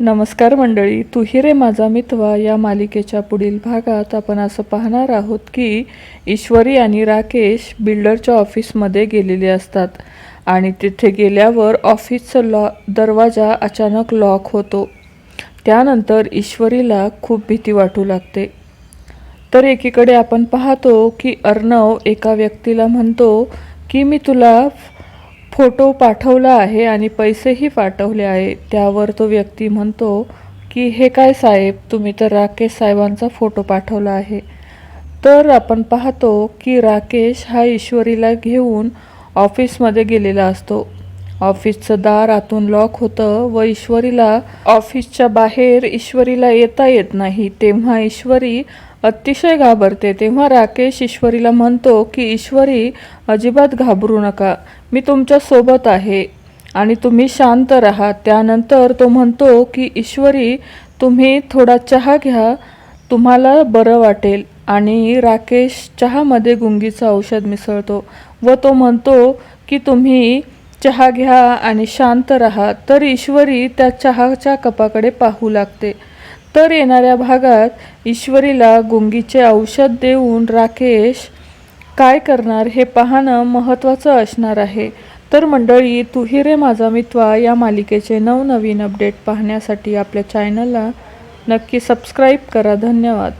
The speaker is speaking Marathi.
नमस्कार मंडळी तुही रे माझा मितवा. या मालिकेच्या पुढील भागात आपण असं पाहणार आहोत की ईश्वरी आणि राकेश बिल्डरच्या ऑफिसमध्ये गेलेले असतात आणि तिथे गेल्यावर ऑफिसचं लॉ दरवाजा अचानक लॉक होतो. त्यानंतर ईश्वरीला खूप भीती वाटू लागते. तर एकीकडे आपण पाहतो की अर्णव एका व्यक्तीला म्हणतो की मी तुला फोटो पाठवला आहे आणि पैसेही पाठवले आहे. त्यावर तो व्यक्ती म्हणतो की हे काय साहेब तुम्ही तर राकेश साहेबांचा फोटो पाठवला आहे. तर आपण पाहतो की राकेश हा ईश्वरीला घेऊन ऑफिसमध्ये गेलेला असतो. ऑफिसचं दार आतून लॉक होतं व ईश्वरीला ऑफिसच्या बाहेर ईश्वरीला येता येत नाही. तेव्हा ईश्वरी अतिशय घाबरते. तेव्हा राकेश ईश्वरीला म्हणतो की ईश्वरी अजिबात घाबरू नका. मी तुमच्यासोबत आहे आणि तुम्ही शांत राहा. त्यानंतर तो म्हणतो की ईश्वरी तुम्ही थोडा चहा घ्या. तुम्हाला बरं वाटेल. आणि राकेश चहामध्ये गुंगीचं औषध मिसळतो व तो म्हणतो की तुम्ही चहा घ्या आणि शांत राहा. तर ईश्वरी त्या चहाच्या कपाकडे पाहू लागते. तर येणाऱ्या भागात ईश्वरीला गुंगीचे औषध देऊन राकेश काय करणार हे पाहणं महत्त्वाचं असणार आहे. तर मंडळी तुही रे माझा मित्वा या मालिकेचे नवनवीन अपडेट पाहण्यासाठी आपल्या चॅनलला नक्की सबस्क्राईब करा. धन्यवाद.